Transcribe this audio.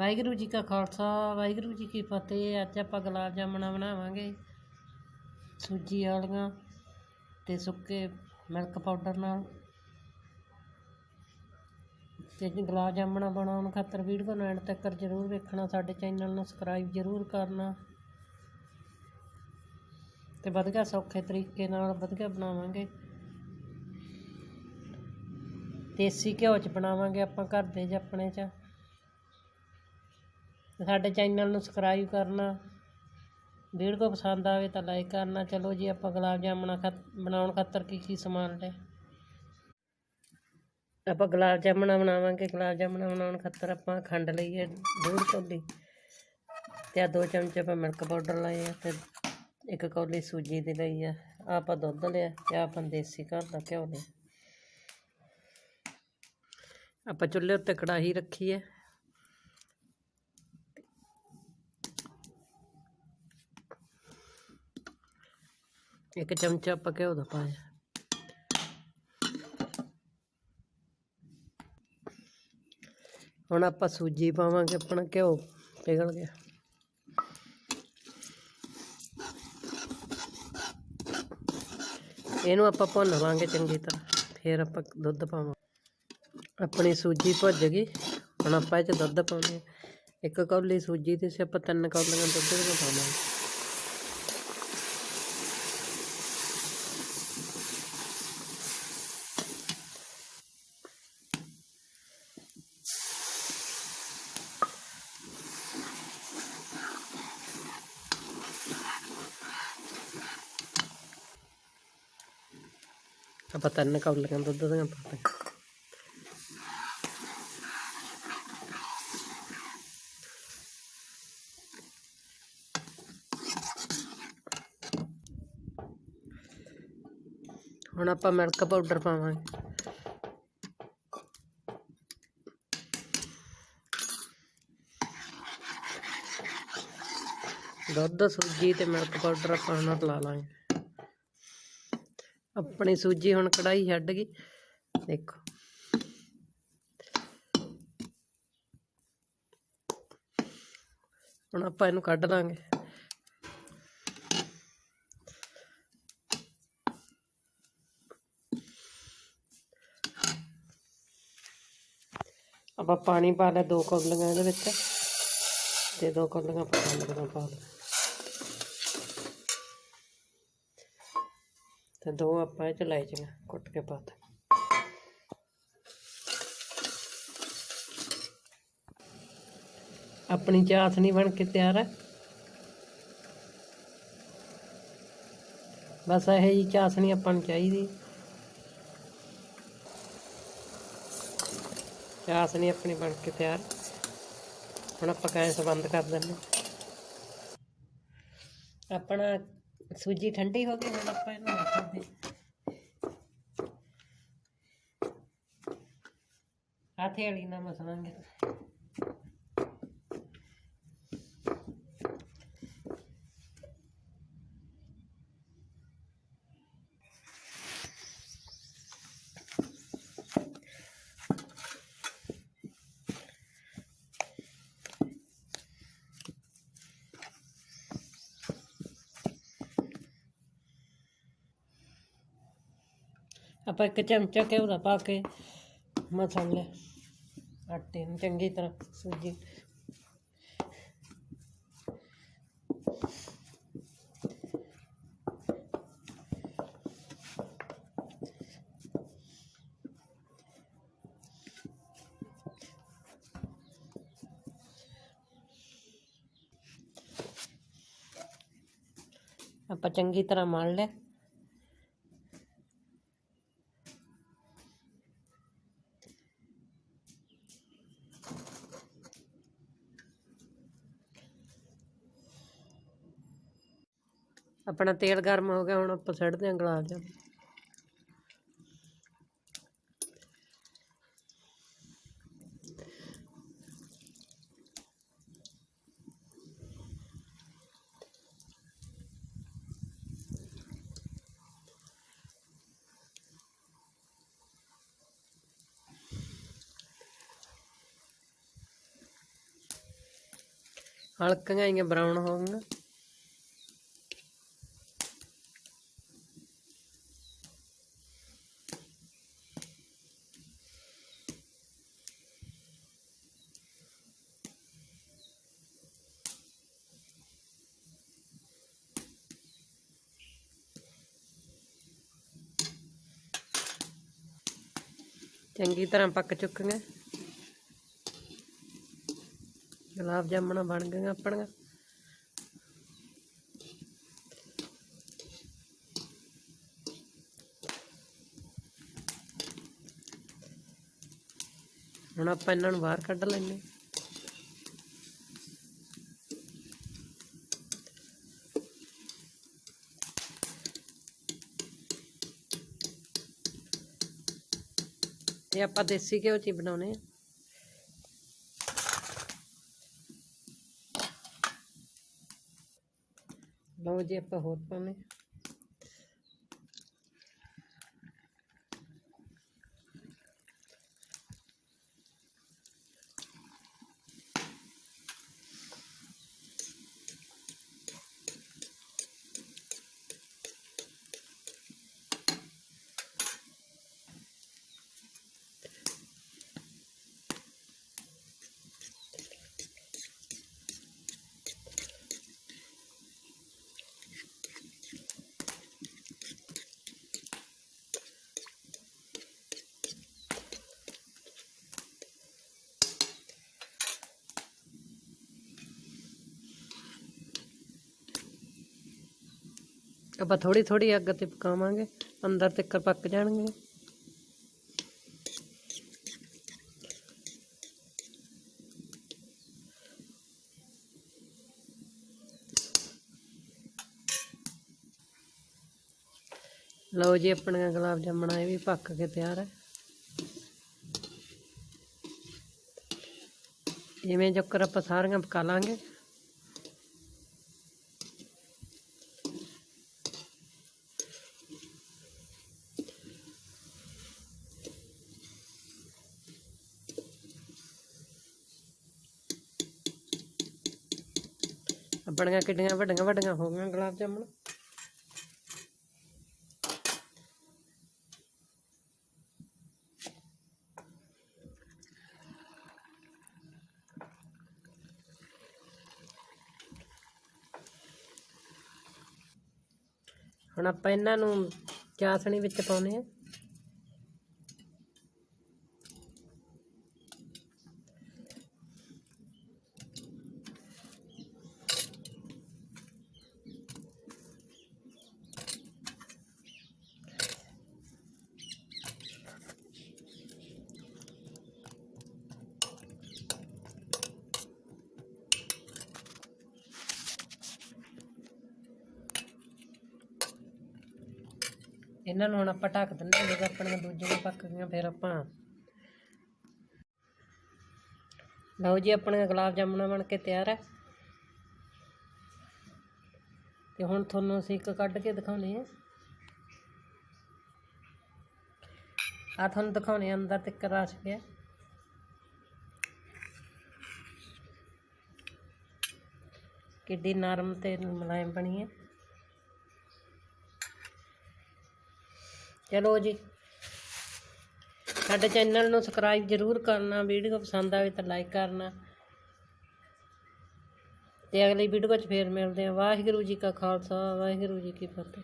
ਵਾਹਿਗੁਰੂ ਜੀ ਕਾ ਖਾਲਸਾ, ਵਾਹਿਗੁਰੂ ਜੀ ਕੀ ਫਤਿਹ। ਅੱਜ ਆਪਾਂ ਗੁਲਾਬ ਜਾਮਣਾ ਬਣਾਵਾਂਗੇ, ਸੂਜੀ ਵਾਲੀਆਂ ਤੇ ਸੁੱਕੇ ਮਿਲਕ ਪਾਊਡਰ ਨਾਲ। ਤੇ ਗੁਲਾਬ ਜਾਮਣਾ ਬਣਾਉਣ ਖਾਤਰ ਵੀਡੀਓ ਨੂੰ ਐਂਡ ਤੱਕ ਜ਼ਰੂਰ ਵੇਖਣਾ, ਸਾਡੇ ਚੈਨਲ ਨੂੰ ਸਬਸਕ੍ਰਾਈਬ ਜ਼ਰੂਰ ਕਰਨਾ। ਤੇ ਵਧੀਆ ਸੌਖੇ ਤਰੀਕੇ ਨਾਲ ਵਧੀਆ ਬਣਾਵਾਂਗੇ। ਦੇਸੀ ਘਿਓ ਚ ਬਣਾਵਾਂਗੇ ਆਪਾਂ ਘਰ ਦੇ ਜਾਂ ਆਪਣੇ ਚ। ਸਾਡੇ ਚੈਨਲ ਨੂੰ ਸਬਸਕ੍ਰਾਈਬ ਕਰਨਾ। ਵੀਡੀਓ ਪਸੰਦ ਆਵੇ ਤਾਂ ਲਾਈਕ ਕਰਨਾ। ਚਲੋ ਜੀ, ਆਪਾਂ ਗੁਲਾਬ ਜਾਮਣਾ ਖਾ ਬਣਾਉਣ ਖਾਤਰ ਕੀ ਕੀ ਸਮਾਨ ਲੈ ਆਪਾਂ ਗੁਲਾਬ ਜਾਮਣਾ ਬਣਾਵਾਂਗੇ। ਗੁਲਾਬ ਜਾਮਣਾ ਬਣਾਉਣ ਖਾਤਰ ਆਪਾਂ ਖੰਡ ਲਈ ਹੈ ਡੂਢ ਕੌਲੀ ਤੇ ਆ ਦੋ ਚਮਚੇ ਆਪਾਂ ਮਿਲਕ ਪਾਊਡਰ ਲਏ ਆ ਤੇ ਇੱਕ ਕੌਲੀ ਸੂਜੀ ਦੀ ਲਈ ਆ। ਆਹ ਆਪਾਂ ਦੁੱਧ ਲਿਆ ਤੇ ਆਪਾਂ ਦੇਸੀ ਘਰ ਦਾ ਘਿਓ ਲਿਆ। ਆਪਾਂ ਚੁੱਲ੍ਹੇ ਉੱਤੇ ਕੜਾਹੀ ਰੱਖੀ ਹੈ ਇੱਕ ਚਮਚਾ ਆਪਾਂ ਘਿਓ ਦਾ ਪਾਇਆ ਹੁਣ ਆਪਾਂ ਸੂਜੀ ਪਾਵਾਂਗੇ, ਆਪਣਾ ਘਿਓ ਪਿਘਲ ਗਿਆ। ਇਹਨੂੰ ਆਪਾਂ ਭੁੰਨ ਲਵਾਂਗੇ ਚੰਗੀ ਤਰ੍ਹਾਂ, ਫਿਰ ਆਪਾਂ ਦੁੱਧ ਪਾਵਾਂਗੇ। ਆਪਣੀ ਸੂਜੀ ਭੁੱਜ ਗਈ, ਹੁਣ ਆਪਾਂ ਇਹ ਚ ਦੁੱਧ ਪਾਉਂਦੇ ਇੱਕ ਕੌਲੀ ਸੂਜੀ ਤੇ ਸੀ, ਆਪਾਂ ਤਿੰਨ ਕੌਲੀਆਂ ਦੁੱਧ ਦੀਆਂ ਪਾਵਾਂਗੇ। ਆਪਾਂ ਤਿੰਨ ਕੌਲੀਆਂ ਦੁੱਧ ਦੀਆਂ ਹੁਣ ਆਪਾਂ ਮਿਲਕ ਪਾਊਡਰ ਪਾਵਾਂਗੇ। ਦੁੱਧ, ਸੂਜੀ ਤੇ ਮਿਲਕ ਪਾਊਡਰ ਆਪਾਂ ਹੁਣ ਲਾ ਲਾਂਗੇ। ਆਪਣੀ ਸੂਜੀ ਹੁਣ ਕੜਾਈ ਛੱਡ ਗਈ। ਦੇਖੋ। ਹੁਣ ਆਪਾਂ ਇਹਨੂੰ ਕੱਢ ਲਾਂਗੇ ਆਪਾਂ ਪਾਣੀ ਪਾ ਲਿਆ ਦੋ ਕੌਲੀਆਂ ਇਹਦੇ ਵਿੱਚ ਤੇ ਦੋ ਕੌਲੀਆਂ ਆਪਾਂ ਖੰਡ ਪਾ ਲਿਆ ਤੇ ਦੋ ਆਪਾਂ ਇਹ ਚ ਲੈ ਜਾਈਆਂ ਕੁੱਟ ਕੇ ਪਾ ਦੇ ਆਪਣੀ ਚਾਸਣੀ ਬਣ ਕੇ ਤਿਆਰ। ਹੈ ਬਸ ਇਹ ਜੀ ਚਾਸਣੀ ਆਪਾਂ ਨੂੰ ਚਾਹੀਦੀ। ਚਾਸਣੀ ਆਪਣੀ ਬਣ ਕੇ ਤਿਆਰ। ਹੁਣ ਆਪਾਂ ਗੈਸ ਬੰਦ ਕਰ ਦਿੰਦੇ ਆਪਣਾ ਸੂਜੀ ਠੰਡੀ ਹੋ ਗਈ ਹੁਣ ਆਪਾਂ ਇਹਨੂੰ ਰੱਖਦੇ ਹਥੇਲੀ ਨਾਲ ਮਸਲਾਂਗੇ। ਆਪਾਂ ਇੱਕ ਚਮਚਾ ਘਿਓ ਦਾ ਪਾ ਕੇ ਮਸਲ ਲਿਆ ਆਟੇ ਨੂੰ ਚੰਗੀ ਤਰ੍ਹਾਂ ਸੂਜੀ। ਆਪਾਂ ਚੰਗੀ ਤਰ੍ਹਾਂ ਮਲ ਲਿਆ। ਆਪਣਾ ਤੇਲ ਗਰਮ ਹੋ ਗਿਆ, ਹੁਣ ਆਪਾਂ ਛੱਡਦੇ ਹਾਂ ਗੁਲਾਬ ਜਾਮੁਨ ਹਲਕੀਆਂ ਆਈਆਂ ਬਰਾਊਨ ਹੋਣਗੀਆਂ ਚੰਗੀ ਤਰ੍ਹਾਂ ਪੱਕ ਚੁੱਕੀਆਂ। ਗੁਲਾਬ ਜਾਮਣਾ ਬਣ ਗਈਆਂ ਆਪਣੀਆਂ। ਹੁਣ ਆਪਾਂ ਇਹਨਾਂ ਨੂੰ ਬਾਹਰ ਕੱਢ ਲੈਂਦੇ ਇਹ ਆਪਾਂ ਦੇਸੀ ਘਿਓ ਚ ਹੀ ਬਣਾਉਣੇ ਆ। ਲਓ ਜੀ ਆਪਾਂ ਹੋਰ ਪਾਉਣੇ ਆਪਾਂ ਥੋੜੀ ਥੋੜੀ ਅੱਗ ਤੇ ਪਕਾਵਾਂਗੇ, ਅੰਦਰ ਤੱਕ ਪੱਕ ਜਾਣਗੇ। ਲਓ ਜੀ, ਆਪਣੀਆਂ ਗੁਲਾਬ ਜਾਮਣਾ ਇਹ ਵੀ ਪੱਕ ਕੇ ਤਿਆਰ ਹੈ। ਇਵੇਂ ਜੋਕਰ ਆਪਾਂ ਸਾਰੀਆਂ ਪਕਾ ਲਾਂਗੇ। ਆਪਣੀਆਂ ਕਿੱਡੀਆਂ ਵੱਡੀਆਂ ਵੱਡੀਆਂ ਹੋ ਗਈਆਂ ਗੁਲਾਬ ਜਾਮਣ। ਹੁਣ ਆਪਾਂ ਇਹਨਾਂ ਨੂੰ ਚਾਸਣੀ ਵਿੱਚ ਪਾਉਣੇ ਆ ਇਹਨਾਂ ਨੂੰ ਹੁਣ ਆਪਾਂ ਢੱਕ ਦਿੰਦੇ ਹਾਂ, ਜਦੋਂ ਆਪਣੀਆਂ ਦੂਜੀਆਂ ਪੱਕ ਗਈਆਂ, ਫਿਰ ਆਪਾਂ ਲਓ ਜੀ, ਆਪਣੀਆਂ ਗੁਲਾਬ ਜਾਮਣਾ ਬਣ ਕੇ ਤਿਆਰ ਹੈ। ਤੇ ਹੁਣ ਤੁਹਾਨੂੰ ਅਸੀਂ ਇੱਕ ਕੱਢ ਕੇ ਦਿਖਾਉਣੇ ਆ। ਆ ਤੁਹਾਨੂੰ ਦਿਖਾਉਣੇ ਆ, ਅੰਦਰ ਤੱਕ ਰਸ ਗਿਆ ਕਿੱਡੀ ਨਰਮ ਤੇ ਮੁਲਾਇਮ ਬਣੀ ਹੈ। ਚਲੋ ਜੀ। ਸਾਡੇ ਚੈਨਲ ਨੂੰ ਸਬਸਕ੍ਰਾਈਬ ਜ਼ਰੂਰ ਕਰਨਾ, ਵੀਡੀਓ ਪਸੰਦ ਆਵੇ ਤਾਂ ਲਾਈਕ ਕਰਨਾ। ਤੇ ਅਗਲੀ ਵੀਡੀਓ 'ਚ ਫੇਰ ਮਿਲਦੇ ਹਾਂ। ਵਾਹਿਗੁਰੂ ਜੀ ਕਾ ਖਾਲਸਾ, ਵਾਹਿਗੁਰੂ ਜੀ ਕੀ ਫਤਿਹ।